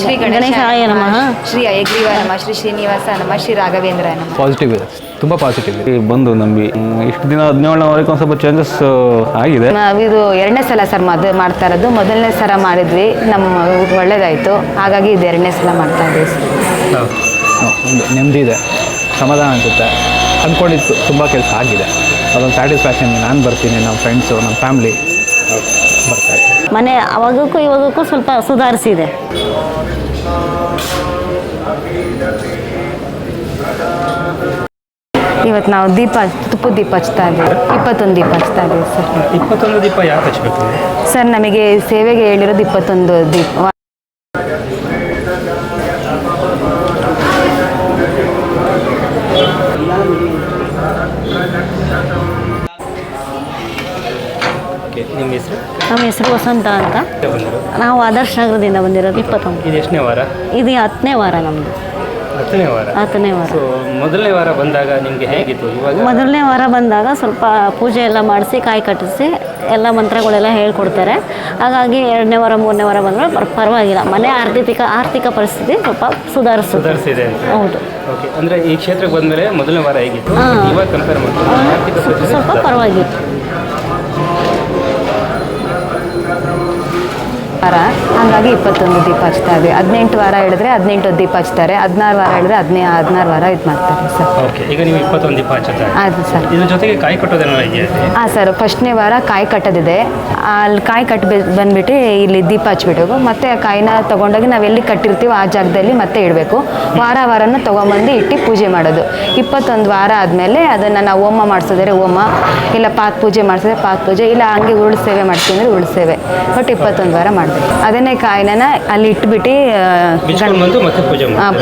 ಶ್ರೀ ಗಣೇಶಾಯ ನಮಃ. ಶ್ರೀ ಅಯಗ್ರೀವ ನಮಃ ಶ್ರೀ ಶ್ರೀನಿವಾಸ ನಮಃ ಶ್ರೀ ರಾಘವೇಂದ್ರ ನಮಃ. ಪಾಸಿಟಿವ್ ಇದೆ. ತುಂಬ ಪಾಸಿಟಿವ್ ಇದೆ. ಬಂದು ನಂಬಿ ಹ್ಮ್, ಇಷ್ಟು ದಿನ ಹದಿನೇಳನವರೆಗೆ ಒಂದು ಸ್ವಲ್ಪ ಚೇಂಜಸ್ ಆಗಿದೆ. ನಾವಿದು ಇದು ಎರಡನೇ ಸಲ ಸರ್ ಮದುವೆ ಮಾಡ್ತಾ ಇರೋದು. ಮೊದಲನೇ ಸಲ ಮಾಡಿದ್ವಿ. ನಮ್ಮ ಒಳ್ಳೇದಾಯಿತು. ಹಾಗಾಗಿ ಇದು ಎರಡನೇ ಸಲ ಮಾಡ್ತಾ ಇದ್ದೀವಿ ಒಂದು ನೆಮ್ಮದಿ ಇದೆ. ಸಮಾಧಾನ ಅನಿಸುತ್ತೆ. ಅಂದ್ಕೊಂಡಿತ್ತು ತುಂಬ ಕೆಲಸ ಆಗಿದೆ. ಅದೊಂದು ಸ್ಯಾಟಿಸ್ಫ್ಯಾಕ್ಷನ್ ನಾನು ಬರ್ತೀನಿ. ನಮ್ಮ ಫ್ರೆಂಡ್ಸು ನಮ್ಮ ಫ್ಯಾಮ್ಲಿ ಬರ್ತಾರೆ. ಮನೆ ಅವಾಗಕ್ಕೂ ಇವಾಗಕ್ಕೂ ಸ್ವಲ್ಪ ಸುಧಾರಿಸಿದೆ. ಇವತ್ತು ನಾವು ದೀಪ ತುಪ್ಪದ ದೀಪ ಹಚ್ತಾ ಇದ್ದೀವಿ. ಇಪ್ಪತ್ತೊಂದು ದೀಪ ಹಚ್ತಾ ಇದ್ದೀವಿ ಸರ್. ಇಪ್ಪತ್ತೊಂದು ದೀಪ ಯಾಕೆ ಹಚ್ಬೇಕು? ಸರ್ ನಮಗೆ ಸೇವೆಗೆ ಹೇಳಿರೋದು ಇಪ್ಪತ್ತೊಂದು ದೀಪ. ನಿಮ್ಮ ಹೆಸರು? ನಮ್ಮ ಹೆಸರು ವಸಂತ ಅಂತ. ನಾವು ಆದರ್ಶ ನಗರದಿಂದ ಬಂದಿರೋದು ಇಪ್ಪತ್ತೊಂದು. ಇದು ಎಷ್ಟನೇ ವಾರ? ಇದು ಹತ್ತನೇ ವಾರ ನಮ್ಮದು ಹತ್ತನೇ ವಾರ? ಹತ್ತನೇ ವಾರ. ಸೊ ಮೊದಲನೇ ವಾರ ಬಂದಾಗ ನಿಮಗೆ ಹೇಗಿತ್ತು ಇವಾಗ? ಮೊದಲನೇ ವಾರ ಬಂದಾಗ ಸ್ವಲ್ಪ ಪೂಜೆ ಎಲ್ಲ ಮಾಡಿಸಿ ಕಾಯಿ ಕಟ್ಟಿಸಿ ಎಲ್ಲ ಮಂತ್ರಗಳೆಲ್ಲ ಹೇಳ್ಕೊಡ್ತಾರೆ. ಹಾಗಾಗಿ ಎರಡನೇ ವಾರ ಮೂರನೇ ವಾರ ಬಂದರೆ ಪರ್- ಪರವಾಗಿಲ್ಲ. ಮನೆ ಆರ್ಥಿಕ ಆರ್ಥಿಕ ಪರಿಸ್ಥಿತಿ ಸ್ವಲ್ಪ ಸುಧಾರಿಸುತ್ತೆ. ಸುಧಾರಿಸಿದೆ ಅಂತ. ಹೌದು. ಓಕೆ ಅಂದರೆ ಈ ಕ್ಷೇತ್ರಕ್ಕೆ ಬಂದಮೇಲೆ ಮೊದಲನೇ ವಾರ ಹೇಗಿತ್ತು? ಹಾ. ಇವಾಗ ಕಂಪೇರ್ ಮಾಡಿದ್ರೆ ಆರ್ಥಿಕ ಪರಿಸ್ಥಿತಿ ಸ್ವಲ್ಪ ಪರವಾಗಿತ್ತು. ವಾರ ಹಾಗಾಗಿ ಇಪ್ಪತ್ತೊಂದು ದೀಪ ಹಚ್ತಾ ಇದ್ದೀವಿ ಹದಿನೆಂಟು ವಾರ ಹೇಳಿದ್ರೆ ಹದಿನೆಂಟು ದೀಪ ಹಚ್ತಾರೆ. ಹದಿನಾರು ವಾರ ಹೇಳಿದ್ರೆ ಹದಿನೈ ಹದಿನಾರು ವಾರ ಇದು ಮಾಡ್ತಾರೆ ಸರ್. ಓಕೆ ಈಗ ನೀವು ಇಪ್ಪತ್ತೊಂದು ದೀಪ ಹಚ್ಚುತ್ತಾರೆ. ಆಯ್ತು ಸರ್. ಇದ್ರ ಜೊತೆಗೆ ಕಾಯಿ ಇದೆಯಾ? ಹಾಂ ಸರ್ ಫಸ್ಟ್ನೇ ವಾರ ಕಾಯಿ ಕಟ್ಟೋದಿದೆ. ಅಲ್ಲಿ ಕಾಯಿ ಕಟ್ಟಿ ಬಂದ್ಬಿಟ್ಟು ಇಲ್ಲಿ ದೀಪ ಹಚ್ಬಿಟ್ಟು ಮತ್ತೆ ಆ ಕಾಯಿನ ತೊಗೊಂಡೋಗಿ ನಾವು ಎಲ್ಲಿ ಕಟ್ಟಿರ್ತೀವೋ ಆ ಜಾಗದಲ್ಲಿ ಮತ್ತೆ ಇಡಬೇಕು. ವಾರ ವಾರನ ತೊಗೊಂಬಂದು ಇಟ್ಟು ಪೂಜೆ ಮಾಡೋದು. ಇಪ್ಪತ್ತೊಂದು ವಾರ ಆದಮೇಲೆ ಅದನ್ನು ನಾವು ಹೋಮ ಮಾಡಿಸಿದ್ರೆ ಹೋಮ ಇಲ್ಲ ಪಾತ್ ಪೂಜೆ ಮಾಡಿಸಿದ್ರೆ ಪಾತ್ ಪೂಜೆ ಇಲ್ಲ ಹಂಗೆ ಉರುಳು ಸೇವೆ ಮಾಡ್ತೀವಿ ಅಂದರೆ ಉರುಳು ಸೇವೆ. ಬಟ್ ಇಪ್ಪತ್ತೊಂದು ವಾರ ಮಾಡಬೇಕು. ಅದನ್ನೇ ಕಾಯಿನ ಅಲ್ಲಿ ಇಟ್ಬಿಟ್ಟು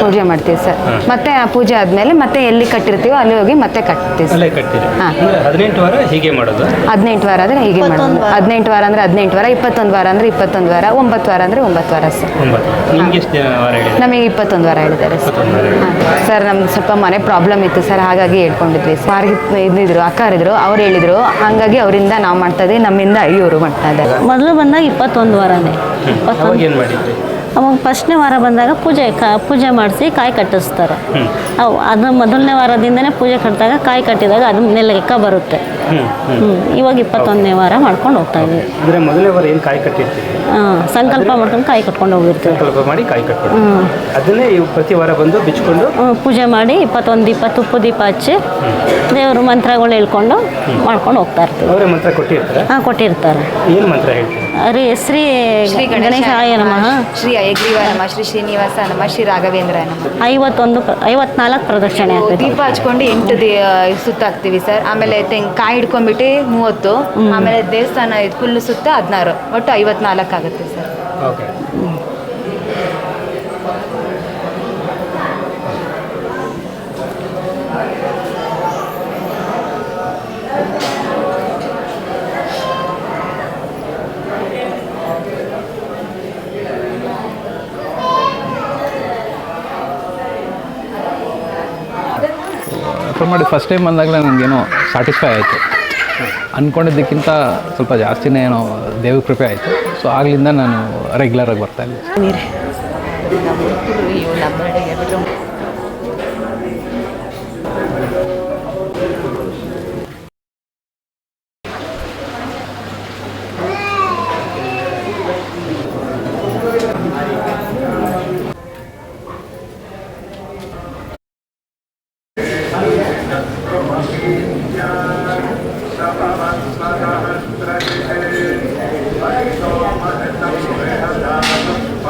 ಪೂಜೆ ಮಾಡ್ತೀವಿ ಸರ್. ಮತ್ತೆ ಆ ಪೂಜೆ ಆದಮೇಲೆ ಮತ್ತೆ ಎಲ್ಲಿ ಕಟ್ಟಿರ್ತೀವೋ ಅಲ್ಲಿ ಹೋಗಿ ಮತ್ತೆ ಕಟ್ತೀವಿ ಸರ್. ಹದಿನೆಂಟು ವಾರ ಹೀಗೆ ಮಾಡೋದು? ಹದಿನೆಂಟು ವಾರ ಅಂದರೆ ಹೀಗೆ ಮಾಡೋದು. ಹದಿನೆಂಟು ವಾರ ಅಂದರೆ ಹದಿನೆಂಟು ವಾರ ಇಪ್ಪತ್ತೊಂದು ವಾರ ಅಂದರೆ ಇಪ್ಪತ್ತೊಂದು ವಾರ ಒಂಬತ್ತು ವಾರ ಅಂದರೆ ಒಂಬತ್ತು ವಾರ ಸರ್. ನಮಗೆ ಇಪ್ಪತ್ತೊಂದು ವಾರ ಹೇಳಿದ್ದಾರೆ ಸರ್. ಸರ್ ನಮ್ಗೆ ಸ್ವಲ್ಪ ಮನೆ ಪ್ರಾಬ್ಲಮ್ ಇತ್ತು ಸರ್ ಹಾಗಾಗಿ ಹೇಳ್ಕೊಂಡಿದ್ವಿ ಇದ್ರು ಇದ್ದಿದ್ರು ಇದ್ರು ಅವ್ರು ಹೇಳಿದ್ರು. ಹಾಗಾಗಿ ಅವರಿಂದ ನಾವು ಮಾಡ್ತಾ ಇದ್ದೀವಿ ನಮ್ಮಿಂದ ಇವರು ಮಾಡ್ತಾ ಇದ್ದಾರೆ. ಮೊದಲು ಬಂದಾಗ ಇಪ್ಪತ್ತೊಂದು ವಾರನೇ. ಅವಾಗ ಏನು ಮಾಡಿದ್ರಿ? ಅವಾಗ ಫಸ್ಟ್ನೇ ವಾರ ಬಂದಾಗ ಪೂಜೆ ಕಾ ಪೂಜೆ ಮಾಡಿಸಿ ಕಾಯಿ ಕಟ್ಟಿಸ್ತಾರೆ. ಅವು ಅದು ಮೊದಲನೇ ವಾರದಿಂದನೇ ಪೂಜೆ ಕಟ್ಟಿದಾಗ ಕಾಯಿ ಕಟ್ಟಿದಾಗ ಅದು ಲೆಕ್ಕ ಬರುತ್ತೆ. ಹ್ಞೂ. ಇವಾಗ ಇಪ್ಪತ್ತೊಂದನೇ ವಾರ ಮಾಡ್ಕೊಂಡು ಹೋಗ್ತಾ ಇದ್ದೀವಿ. ಅಂದರೆ ಮೊದಲನೇ ವಾರ ಏನು ಕಾಯಿ ಕಟ್ಟಿರ್ತೀವಿ ಹಾಂ ಸಂಕಲ್ಪ ಮಾಡ್ಕೊಂಡು ಕಾಯಿ ಕಟ್ಕೊಂಡು ಹೋಗಿರ್ತೀವಿ. ಸಂಕಲ್ಪ ಮಾಡಿ ಕಾಯಿ ಕಟ್ಬಿಟ್ಟು ಹ್ಞೂ ಅದನ್ನೇ ಇವು ಪ್ರತಿ ವಾರ ಬಂದು ಬಿಚ್ಕೊಂಡು? ಪೂಜೆ ಮಾಡಿ ಇಪ್ಪತ್ತೊಂದು ದೀಪ ತುಪ್ಪ ದೀಪ ಹಚ್ಚಿ ದೇವರು ಮಂತ್ರಗಳು ಹೇಳ್ಕೊಂಡು ಮಾಡ್ಕೊಂಡು ಹೋಗ್ತಾ ಇರ್ತೀವಿ. ಅವರೇ ಮಂತ್ರ ಕೊಟ್ಟಿರ್ತಾರೆ? ಹಾಂ ಕೊಟ್ಟಿರ್ತಾರೆ. ಏನು ಮಂತ್ರ ಹೇಳ್ತೀವಿ ಅರೆ ಶ್ರೀ ಶ್ರೀ ಗಣೇಶಾಯ ನಮಃ. ಶ್ರೀ ಅಯಗ್ರೀವ ನಮಃ ಶ್ರೀ ಶ್ರೀನಿವಾಸ ನಮಃ ಶ್ರೀ ರಾಘವೇಂದ್ರ ನಮಃ. ಐವತ್ತೊಂದು ಐವತ್ನಾಲ್ಕು ಪ್ರದರ್ಶನ ದೀಪ ಹಚ್ಕೊಂಡು ಎಂಟು ದಿ ಸುತ್ತಾಕ್ತೀವಿ ಸರ್. ಆಮೇಲೆ ತೆಂಗ್ ಕಾಯಿ ಹಿಡ್ಕೊಂಡ್ಬಿಟ್ಟು ಮೂವತ್ತು. ಆಮೇಲೆ ದೇವಸ್ಥಾನ ಫುಲ್ ಸುತ್ತ ಹದಿನಾರು. ಒಟ್ಟು ಐವತ್ನಾಲ್ಕು ಆಗುತ್ತೆ ಸರ್. ಓಕೆ ಮಾಡಿ ಫಸ್ಟ್ ಟೈಮ್ ಬಂದಾಗಲೇ ನನಗೇನೋ ಸ್ಯಾಟಿಸ್ಫೈ ಆಯಿತು. ಅಂದ್ಕೊಂಡಿದ್ದಕ್ಕಿಂತ ಸ್ವಲ್ಪ ಜಾಸ್ತಿನೇ ಏನೋ ದೇವ್ರ ಕೃಪೆ ಆಯಿತು. ಸೊ ಆಗಲಿಂದ ನಾನು ರೆಗ್ಯುಲರಾಗಿ ಬರ್ತಾ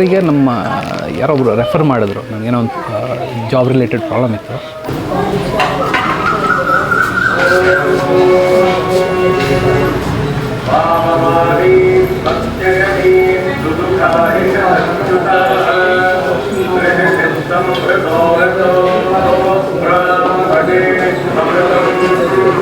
ಈಗ ನಮ್ಮ ಯಾರೊಬ್ಬರು ರೆಫರ್ ಮಾಡಿದ್ರು. ನನಗೇನೋ ಒಂದು ಜಾಬ್ ರಿಲೇಟೆಡ್ ಪ್ರಾಬ್ಲಮ್ ಇತ್ತು.